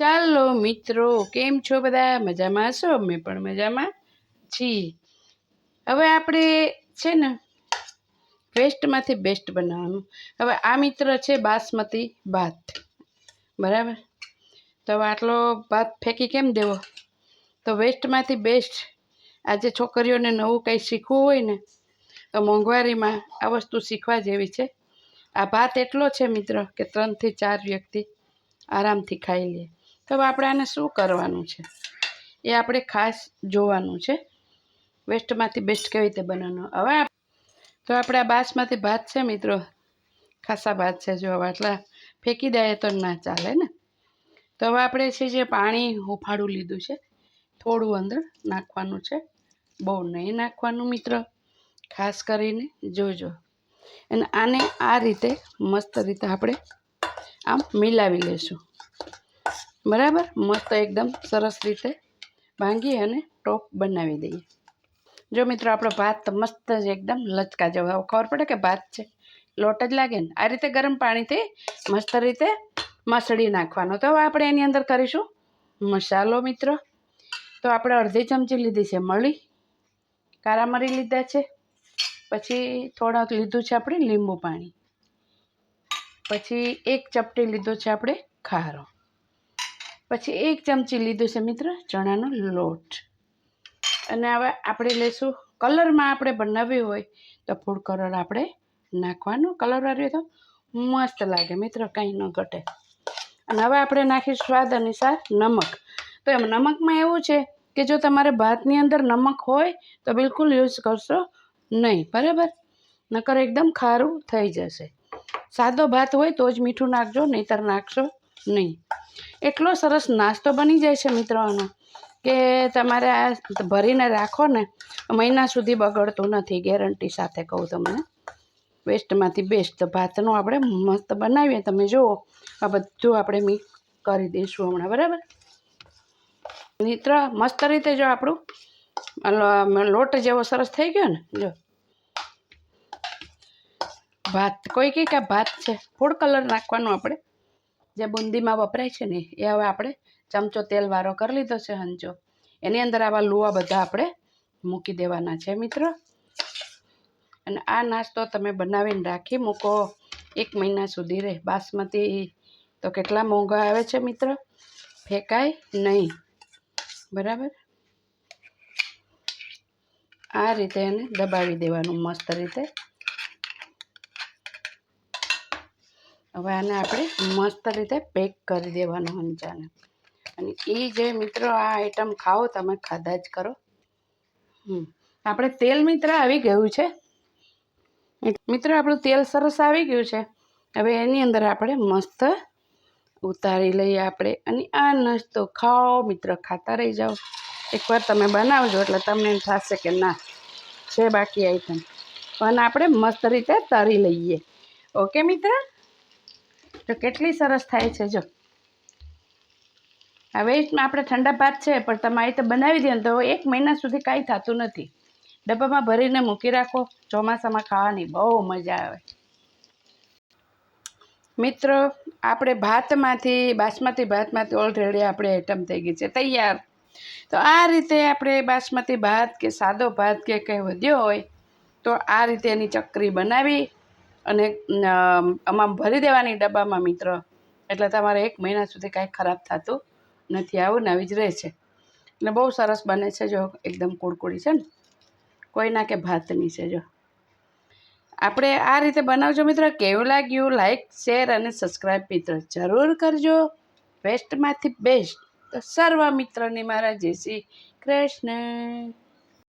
ચાલો મિત્રો, કેમ છો બધા? મજામાં છો? અમે પણ મજામાં છીએ. હવે આપણે છે ને, વેસ્ટમાંથી બેસ્ટ બનાવવાનું. હવે આ મિત્ર છે બાસમતી ભાત. બરાબર? તો હવે આટલો ભાત ફેંકી કેમ દેવો? તો વેસ્ટમાંથી બેસ્ટ આજે છોકરીઓને નવું કંઈ શીખવું હોય ને, તો મોંઘવારીમાં આ વસ્તુ શીખવા જેવી છે. આ ભાત એટલો છે મિત્ર કે ત્રણથી ચાર વ્યક્તિ આરામથી ખાઈ લે. તો હવે આપણે આને શું કરવાનું છે? એ આપણે ખાસ જોવાનું છે. વેસ્ટમાંથી બેસ્ટ કેવી રીતે બનાવવાનું હવે તો આપણે આ બાસમાંથી ભાત છે મિત્રો. ખાસા ભાત છે જો હવે આટલા ફેંકી દઈએ તો ના ચાલે ને? તો હવે આપણે છે જે પાણી હુંફાળું લીધું છે, થોડું અંદર નાખવાનું છે. બહુ નહીં નાખવાનું મિત્ર. ખાસ કરીને જોજો. અને આને આ રીતે મસ્ત રીતે આપણે આમ મિલાવી લેશું. બરાબર? મસ્ત એકદમ સરસ રીતે ભાંગી અને ટોપ બનાવી દઈએ. જો મિત્રો, આપણો ભાત મસ્ત જ એકદમ લચકા જેવો ખબર પડે કે ભાત છે? લોટ જ લાગે ને. આ રીતે ગરમ પાણીથી મસ્ત રીતે મસળી નાખવાનો. તો હવે આપણે એની અંદર કરીશું મસાલો મિત્રો. તો આપણે અડધી ચમચી લીધી છે મળી. કારામરી લીધા છે. પછી થોડાક લીધું છે આપણે લીંબુ પાણી. પછી એક ચપટી લીધો છે આપણે ખારો. પછી એક ચમચી લીધું છે મિત્ર ચણાનો લોટ. અને હવે આપણે લઈશું કલરમાં આપણે બનાવવી હોય તો ફૂડ કલર આપણે નાખવાનો, કલર વાળું તો મસ્ત લાગે મિત્ર, કાંઈ ન ઘટે. અને હવે આપણે નાખીશું સ્વાદ અનુસાર નમક. તો એમ નમકમાં એવું છે કે જો તમારે ભાતની અંદર નમક હોય તો બિલકુલ યુઝ કરશો નહીં, બરાબર? નકર એકદમ ખારું થઈ જશે. સાદો ભાત હોય તો જ મીઠું નાખજો, નહીંતર નાખશો નહીં. એટલો સરસ નાસ્તો બની જાય છે મિત્રો કે તમારે આ ભરીને રાખો ને, મહિના સુધી બગડતું નથી, ગેરંટી સાથે કહું તમને. વેસ્ટમાંથી બેસ્ટ ભાતનું આપણે મસ્ત બનાવીએ. તમે જુઓ, આ બધું આપણે મિક્સ કરી દઈશું હમણાં, બરાબર? મિત્ર, મસ્ત રીતે જો આપણું લોટ જેવો સરસ થઈ ગયો ને, જો. ભાત, કોઈ કઈ કે ભાત છે, ફૂડ કલર નાખવાનું આપણે. જે બુંદીમાં વપરાય છે ને, એ હવે આપણે ચમચો તેલવાળો કરી લીધો છે હંચો. એની અંદર આવા લુવા બધા આપણે મૂકી દેવાના છે મિત્રો. અને આ નાસ્તો તમે બનાવીને રાખી મૂકો. એક મહિના સુધી રહે. બાસમતી તો કેટલા મોંઘા આવે છે મિત્ર? ફેંકાય નહીં. બરાબર? આ રીતે એને દબાવી દેવાનું મસ્ત રીતે. હવે આને આપણે મસ્ત રીતે પેક કરી દેવાનું હંચાને. અને એ જે મિત્રો આ આઈટમ ખાઓ, તમે ખાધા જ કરો. હમ. આપણે તેલ મિત્ર આવી ગયું છે. મિત્રો આપણું તેલ સરસ આવી ગયું છે. હવે એની અંદર આપણે મસ્ત ઉતારી લઈએ આપણે. અને આ નાસ્તો ખાઓ, મિત્ર ખાતા રહી જાઓ. એકવાર તમે બનાવજો એટલે તમને એમ થશે કે ના, છે બાકી આઈટમ પણ આપણે મસ્ત રીતે તરી લઈએ. ઓકે મિત્ર? તો કેટલી સરસ થાય છે, જો. હવે આપણે ઠંડા ભાત છે, પણ તમારે તો બનાવી દે તો એક મહિના સુધી કાંઈ થતું નથી. ડબ્બામાં ભરીને મૂકી રાખો, ચોમાસામાં ખાવાની બહુ મજા આવે. મિત્રો, આપણે ભાતમાંથી, બાસમતી ભાતમાંથી ઓલરેડી આપણે આઈટમ થઈ ગઈ છે, તૈયાર. તો આ રીતે આપણે બાસમતી ભાત કે સાદો ભાત કે કંઈ વધ્યો હોય, તો આ રીતે એની ચકરી બનાવી અને આમાં ભરી દેવાની ડબ્બામાં મિત્ર. એટલે તમારે એક મહિના સુધી કાંઈ ખરાબ થતું નથી, આવું નવી જ રહે છે. એટલે બહુ સરસ બને છે જો, એકદમ કુડકુડી છે ને. કોઈના કે ભાતની છે જો. આપણે આ રીતે બનાવજો મિત્ર. કેવું લાગ્યું? લાઈક શેર અને સબસ્ક્રાઈબ મિત્ર. જરૂર કરજો. બેસ્ટમાંથી બેસ્ટ તો સર્વ મિત્રને મારા જય શ્રી કૃષ્ણ.